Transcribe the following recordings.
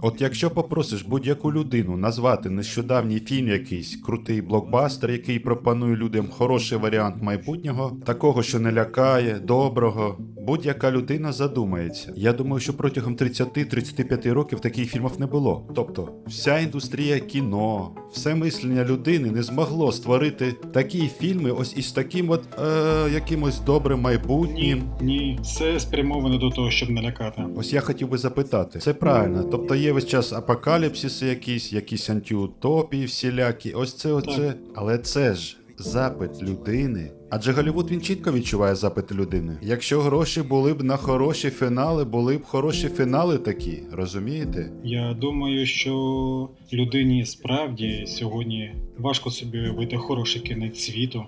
От якщо попросиш будь-яку людину назвати нещодавній фільм якийсь крутий блокбастер, який пропонує людям хороший варіант майбутнього, такого, що не лякає, доброго, будь-яка людина задумається. Я думаю, що протягом 30-35 років таких фільмів не було. Тобто, вся індустрія кіно, все мислення людини не змогло створити такі фільми, ось із таким от е, якимось добрим майбутнім. Ні, все спрямовано до того, щоб налякати. Ось я хотів би запитати, це правильно. Тобто є весь час апокаліпсиси якісь, якісь антиутопії всілякі. Ось це, оце. Але це ж запит людини. Адже Голлівуд він чітко відчуває запит людини. Якщо гроші були б на хороші фінали, були б хороші фінали такі, розумієте? Я думаю, що людині справді сьогодні важко собі уявити хороший кінець світу,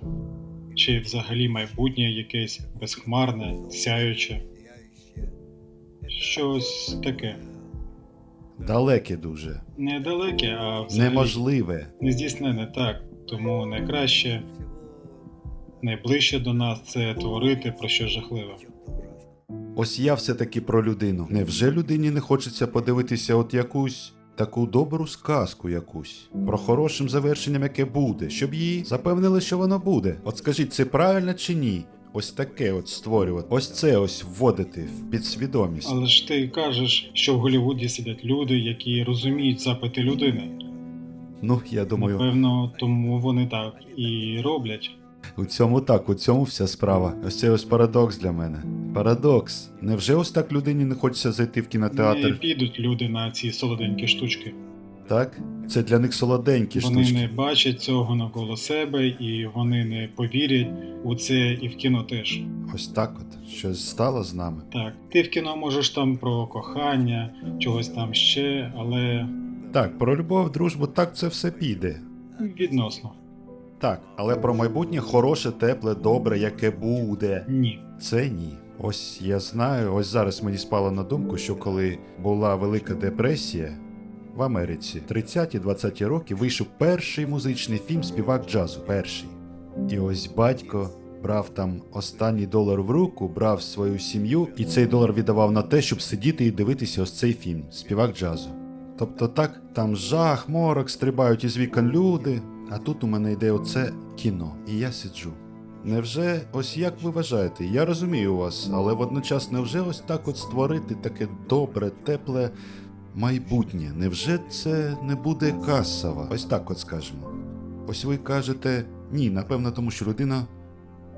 чи взагалі майбутнє якесь безхмарне, сяюче. Щось таке. Далеке дуже, Недалеке, а взагалі неможливе. нездійснене так. Тому найкраще, найближче до нас це творити про що жахливе. Ось я все-таки про людину. Невже людині не хочеться подивитися от якусь таку добру сказку якусь про хорошим завершенням, яке буде, щоб її запевнили, що воно буде. От скажіть, це правильно чи ні? Ось таке от створювати. Ось це ось вводити в підсвідомість. Але ж ти кажеш, що в Голлівуді сидять люди, які розуміють запити людини. Ну, я думаю, Напевно, тому вони так і роблять. У цьому так, у цьому вся справа. Ось це ось парадокс для мене. Парадокс. Невже ось так людині не хочеться зайти в кінотеатр? Не підуть люди на ці солоденькі штучки. Так? Це для них солоденькі Вони штучки. не бачать цього навколо себе, і вони не повірять у це і в кіно теж. Ось так от. Щось стало з нами. Так, ти в кіно можеш там про кохання, чогось там ще, але Так, про любов, дружбу, так це все піде. відносно Так, але про майбутнє хороше, тепле, добре, яке буде. ні. Це ні. Ось я знаю, ось зараз мені спало на думку, що коли була Велика депресія в Америці, 30-20 роки вийшов перший музичний фільм Співак джазу. Перший. І ось батько брав там останній долар в руку, брав свою сім'ю, і цей долар віддавав на те, щоб сидіти і дивитися ось цей фільм Співак джазу. Тобто так, там жах, морок, стрибають із вікон люди, а тут у мене йде оце кіно, і я сиджу. Невже ось як ви вважаєте? Я розумію вас, але водночас невже ось так от створити таке добре, тепле майбутнє? Невже це не буде касово? Ось так от скажемо. Ось ви кажете ні, напевно, тому що людина.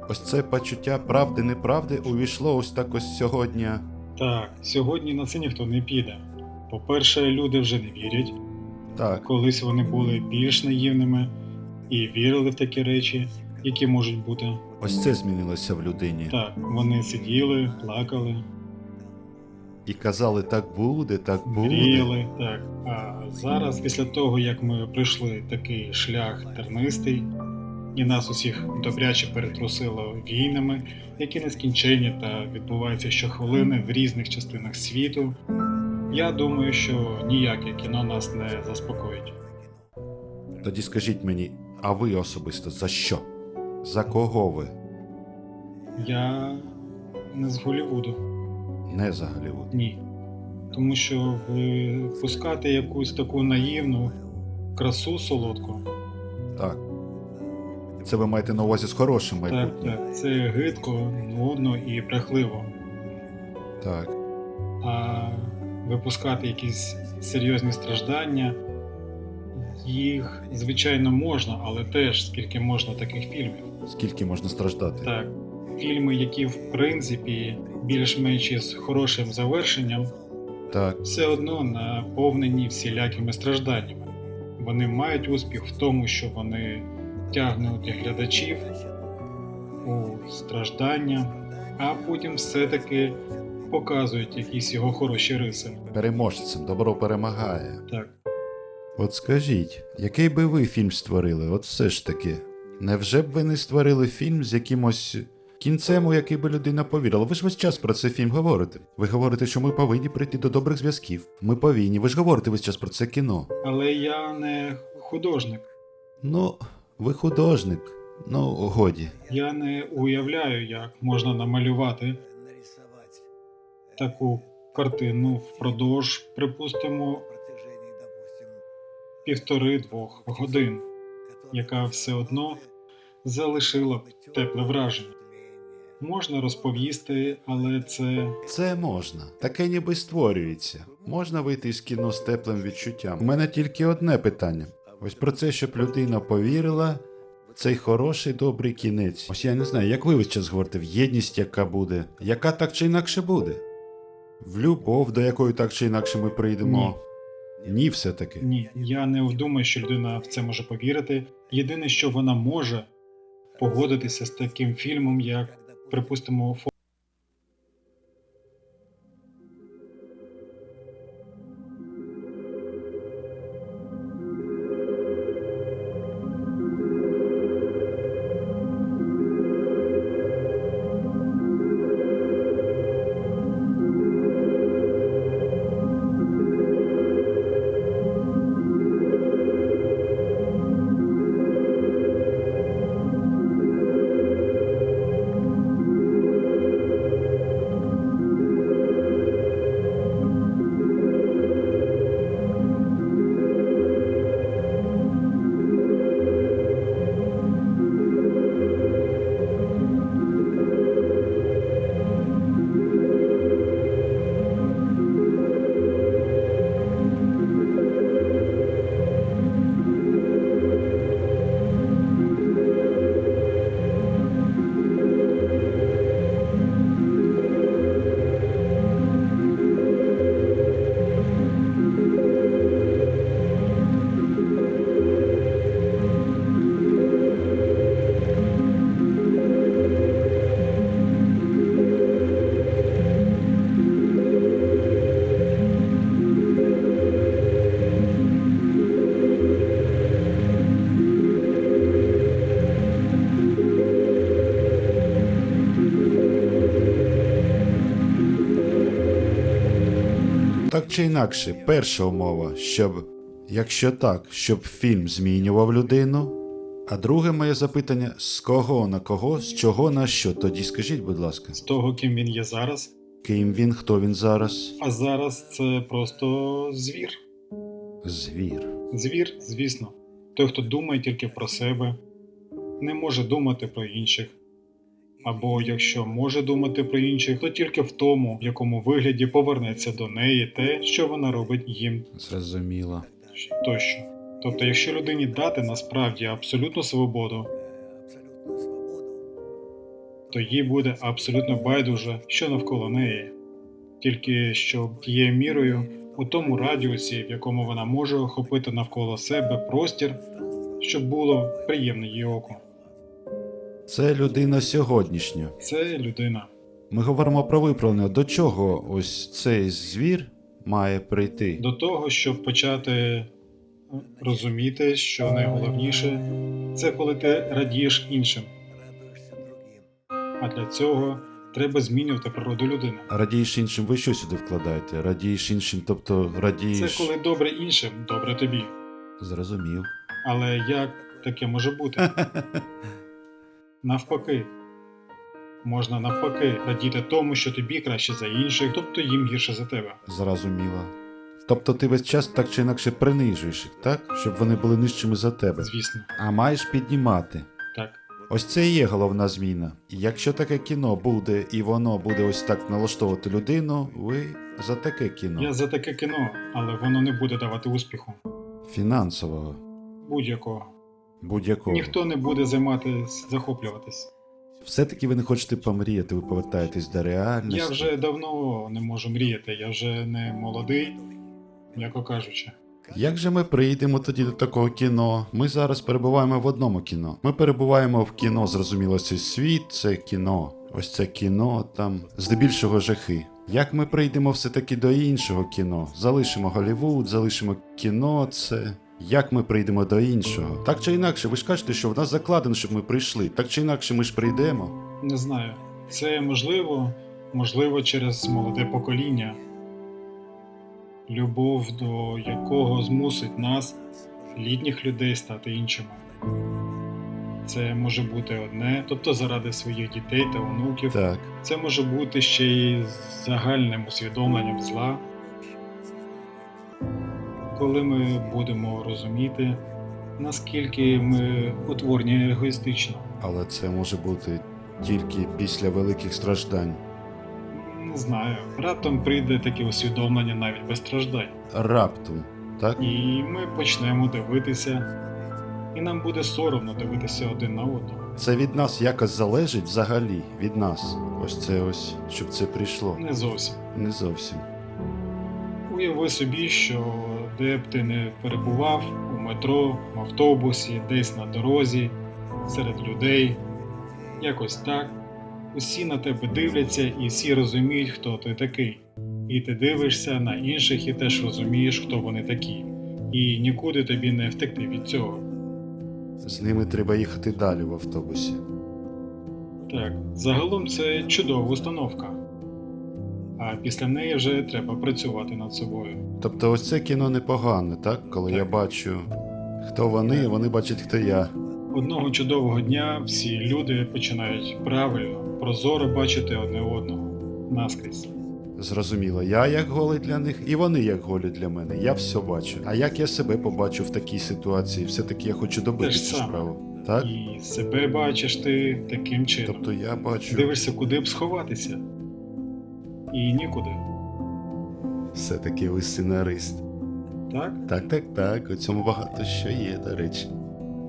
Ось це почуття правди, неправди увійшло ось так ось сьогодні. Так, сьогодні на це ніхто не піде. По-перше, люди вже не вірять. Так, Колись вони були більш наївними і вірили в такі речі, які можуть бути. ось це змінилося в людині. Так, вони сиділи, плакали, І казали, так буде, так буде. мріяли. Так. А зараз, після того, як ми пройшли такий шлях тернистий, і нас усіх добряче перетрусило війнами, які нескінченні та відбуваються щохвилини в різних частинах світу. Я думаю, що ніяке кіно нас не заспокоїть. Тоді скажіть мені, а ви особисто за що? За кого ви? Я не з Голлівуду. Не за Голлівуд. Ні. Тому що випускати якусь таку наївну красу солодку, Так. Це ви маєте на увазі з хорошим так, так, це гидко, нудно і брехливо. Так. А випускати якісь серйозні страждання, їх, звичайно, можна, але теж скільки можна таких фільмів. Скільки можна страждати? Так, фільми, які в принципі більш-менш із хорошим завершенням, Так. все одно наповнені всілякими стражданнями. Вони мають успіх в тому, що вони тягнуть глядачів у страждання, а потім все-таки показують якісь його хороші риси. Переможцем, добро перемагає. Так, От скажіть, який би ви фільм створили? От все ж таки. Невже б ви не створили фільм з якимось кінцем, у який би людина повірила? Ви ж весь час про цей фільм говорите. Ви говорите, що ми повинні прийти до добрих зв'язків. Ми повинні. Ви ж говорите весь час про це кіно. але я не художник. Ну, ви художник. Ну, годі. Я не уявляю, як можна намалювати таку картину впродовж, припустимо, півтори-двох годин, яка все одно залишила б тепле враження. Можна розповісти, але це Це можна. Таке ніби створюється. Можна вийти з кіно з теплим відчуттям. У мене тільки одне питання. Ось про це, щоб людина повірила. Цей хороший добрий кінець. Ось я не знаю, як ви весь час говорите, в єдність, яка буде, яка так чи інакше буде. В любов, до якої так чи інакше ми прийдемо. Ні, все-таки. ні. Я не думаю, що людина в це може повірити. Єдине, що вона може погодитися з таким фільмом, як, припустимо, Так чи інакше, перша умова, щоб, якщо так, щоб фільм змінював людину. А друге моє запитання: з кого на кого, з чого на що? Тоді скажіть, будь ласка, з того, ким він є зараз, ким він, хто він зараз? а зараз це просто звір. Звір. Звір, звісно, той, хто думає тільки про себе, не може думати про інших. Або якщо може думати про інших, то тільки в тому, в якому вигляді повернеться до неї те, що вона робить їм Зрозуміло. тощо. Тобто, якщо людині дати насправді абсолютну свободу, то їй буде абсолютно байдуже, що навколо неї, тільки що є мірою у тому радіусі, в якому вона може охопити навколо себе простір, щоб було приємно її оку. Це людина сьогоднішня. Це людина. Ми говоримо про виправлення. До чого ось цей звір має прийти? До того, щоб почати розуміти, що найголовніше це коли ти радієш іншим. А для цього треба змінювати природу людини. Радієш іншим, ви що сюди вкладаєте? Радієш іншим, тобто радієш. Це коли добре іншим, добре тобі. Зрозумів. Але як таке може бути? Навпаки. Можна навпаки радіти тому, що тобі краще за інших, тобто їм гірше за тебе. Зрозуміло. Тобто ти весь час так чи інакше принижуєш їх, так? Щоб вони були нижчими за тебе. Звісно, А маєш піднімати. так. Ось це і є головна зміна. І якщо таке кіно буде і воно буде ось так налаштовувати людину, ви за таке кіно Я за таке кіно, але воно не буде давати успіху. фінансового, Будь-якого. Будь-якого. Ніхто не буде займатися, захоплюватись. Все-таки ви не хочете помріяти, ви повертаєтесь до реальності. Я вже давно не можу мріяти, я вже не молодий, м'яко кажучи. Як же ми прийдемо тоді до такого кіно? Ми зараз перебуваємо в одному кіно. Ми перебуваємо в кіно, зрозуміло, цей світ, це кіно. Ось це кіно, там здебільшого жахи. Як ми прийдемо все-таки до іншого кіно? Залишимо Голлівуд, залишимо кіно, це. Як ми прийдемо до іншого? Так чи інакше, ви ж кажете, що в нас закладено, щоб ми прийшли. Так чи інакше, ми ж прийдемо. Не знаю. Це можливо, можливо, через молоде покоління, любов до якого змусить нас, літніх людей, стати іншими. Це може бути одне, тобто заради своїх дітей та онуків. Так. Це може бути ще й загальним усвідомленням зла. Коли ми будемо розуміти, наскільки ми утворні егоїстично. Але це може бути тільки після великих страждань. Не знаю, раптом прийде таке усвідомлення навіть без страждань. Раптом, так? І ми почнемо дивитися, і нам буде соромно дивитися один на одного. Це від нас якось залежить взагалі, від нас. Ось це ось, щоб це прийшло. Не зовсім. Не зовсім. Уяви собі, що де б ти не перебував у метро, в автобусі, десь на дорозі, серед людей, якось так. Усі на тебе дивляться і всі розуміють, хто ти такий. І ти дивишся на інших і теж розумієш, хто вони такі. І нікуди тобі не втекти від цього. З ними треба їхати далі в автобусі. Так, загалом це чудова установка. А після неї вже треба працювати над собою. Тобто, ось це кіно непогане, так? Коли я бачу, хто вони, вони бачать, хто я. Одного чудового дня всі люди починають правильно, прозоро бачити одне одного наскрізь. Зрозуміло, я як голий для них, і вони як голі для мене. Я все бачу. А як я себе побачу в такій ситуації? Все-таки я хочу добити цю справу. Так? І себе бачиш ти таким чином. Тобто я бачу Дивишся, куди б сховатися. І нікуди. все-таки ви сценарист. Так? Так, так, так. У цьому багато що є, до речі.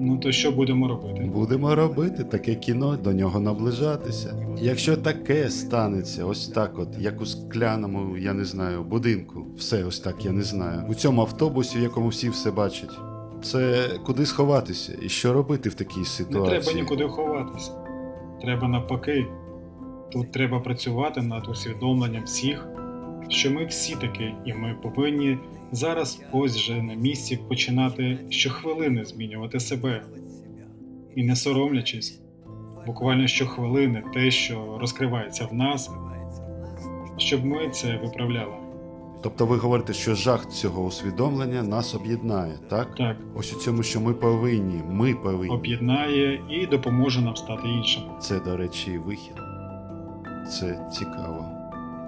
Ну то що будемо робити? Будемо робити таке кіно, до нього наближатися. Якщо таке станеться, ось так, от, як у скляному, я не знаю, будинку, все ось так, я не знаю. У цьому автобусі, в якому всі все бачать. Це куди сховатися і що робити в такій ситуації? Не треба нікуди ховатися. Треба навпаки. Тут треба працювати над усвідомленням всіх, що ми всі такі, і ми повинні зараз ось же на місці починати щохвилини змінювати себе. І не соромлячись, буквально щохвилини те, що розкривається в нас, щоб ми це виправляли. Тобто ви говорите, що жах цього усвідомлення нас об'єднає, так? Так, Ось у цьому, що ми повинні, ми повинні. об'єднає і допоможе нам стати іншими. Це, до речі, вихід. Це цікаво.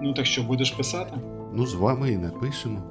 Ну так що будеш писати? Ну, з вами і напишемо.